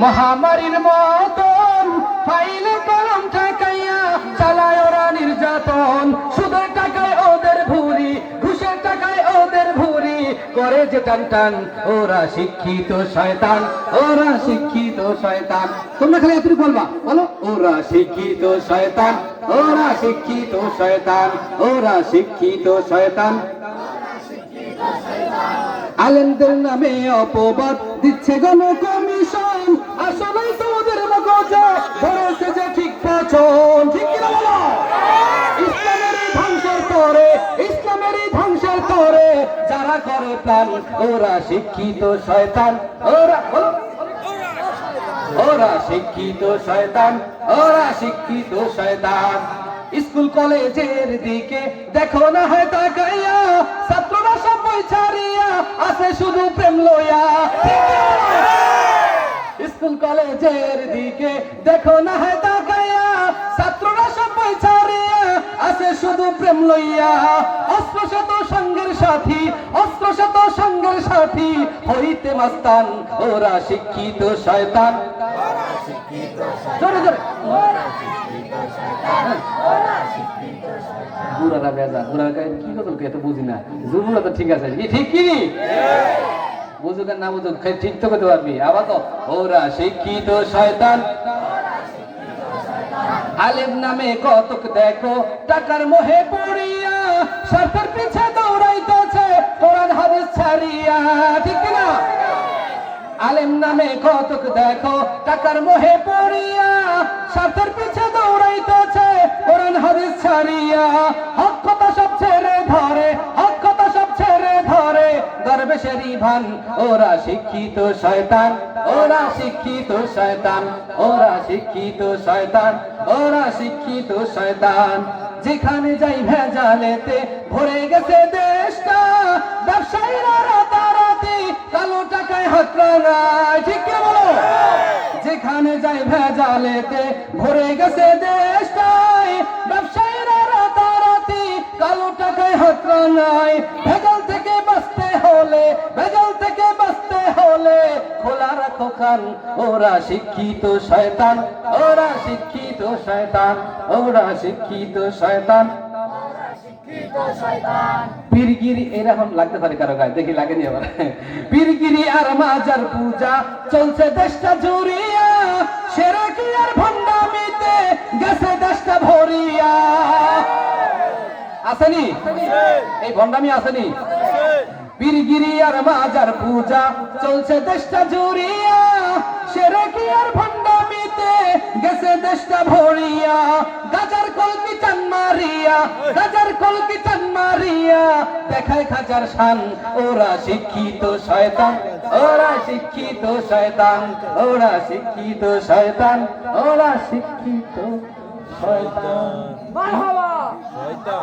মহামারীর মতন ফাইলে কলম ঠেকাইয়া চালায় ওরা নির্যাতন। সুদের টাকায় ওদের ভুরি, ঘুষের টাকায় ওদের ভুরি। করে যে টান টান, ওরা শিক্ষিত শয়তান, ওরা শিক্ষিত শয়তান। তোমরা খালি এতটুকু বলবা, বলো? ওরা শিক্ষিত শয়তান, ওরা শিক্ষিত শয়তান, ওরা শিক্ষিত শয়তান। আলেমদের নামে অপবাদ দিচ্ছে গণ কমিশন আসলেই তো ওদের মগজে ধরেছে যে ঠিক পছন ঠিক কিনা বলো? ইসলামেরই ধ্বংসের করে ইসলামেরই ধ্বংসের করে যারা করে প্ল্যান ওরা শিক্ষিত শয়তান। ওরা ওরা শিক্ষিত শয়তান। ওরা শিক্ষিত শয়তান। স্কুল কলেজের দিকে দেখো না হয় তাকাইয়া, ছাত্ররা সব বই ছাড়িয়া আছে শুধু প্রেম লইয়া স্কুল কলেজের দিকে। দেখো না হয় তাকাইয়া ছাত্ররা সব ছাড়িয়া আছে শুধু প্রেম লইয়া। অস্ত্র শত সঙ্গের সাথী অস্ত্র শত সঙ্গের সাথী, হইতে মাস্তান, ওরা শিক্ষিত শয়তান। জোরে জোরে। বুড়ারা বেজা বুড়া কি কথা কি এত বুঝি না। জুবুরা তো ঠিক আছে, কি ঠিক কি বুঝুক আর না বুঝুক ঠিক তো করতে পারবি। আবার তো ওরা শিক্ষিত শয়তান। আলেম নামে কতক দেখো, টাকার মোহে পড়িয়া, স্বার্থের পিছে দৌড়াইতেছে, কোরআন, হাদিস ছাড়িয়া। ঠিক না আলেম নামে কতক দেখো, টাকার মোহে পড়িয়া, স্বার্থের পিছে দৌড়াইতেছে, কোরআন, হাদিস ছাড়িয়া। হক ওরা শিক্ষিত শয়তান, ওরা শিক্ষিত শয়তান, ওরা শিক্ষিত শয়তান, ওরা শিক্ষিত শয়তান। যেখানে যাই ভেজালেতে ভরে গেছে দেশটা, ব্যবসায়ীরা রাতারাতি, কালো টাকায় হাত রাঙায় ঠিক কি বলো? যেখানে যাই ভেজালেতে ভরে গেছে দেশটাই খোলা রাখো কান ওরা শিক্ষিত শয়তান, ওরা শিক্ষিত শয়তান, ওরা শিক্ষিত শয়তান। আর মাজার পূজা, চলছে ভণ্ডামিতে দেশটা ভরিয়া? আসেনি? এই ভণ্ডামি আসেনি? পীরগিরি আর মাজার পূজা। চলছে দেশটা জুড়িয়া সেরে কি আর ভণ্ডামিতে গেছে দেশটা ভরিয়া। গাজার কলকি টান মারিয়া গাজার কলকি টান মারিয়া। দেখায় খাজার শান ওরা শিক্ষিত শয়তান ওরা শিক্ষিত শয়তান ওরা শিক্ষিত শয়তান ওরা শিক্ষিত শয়তান। মারহাবা! শয়তান।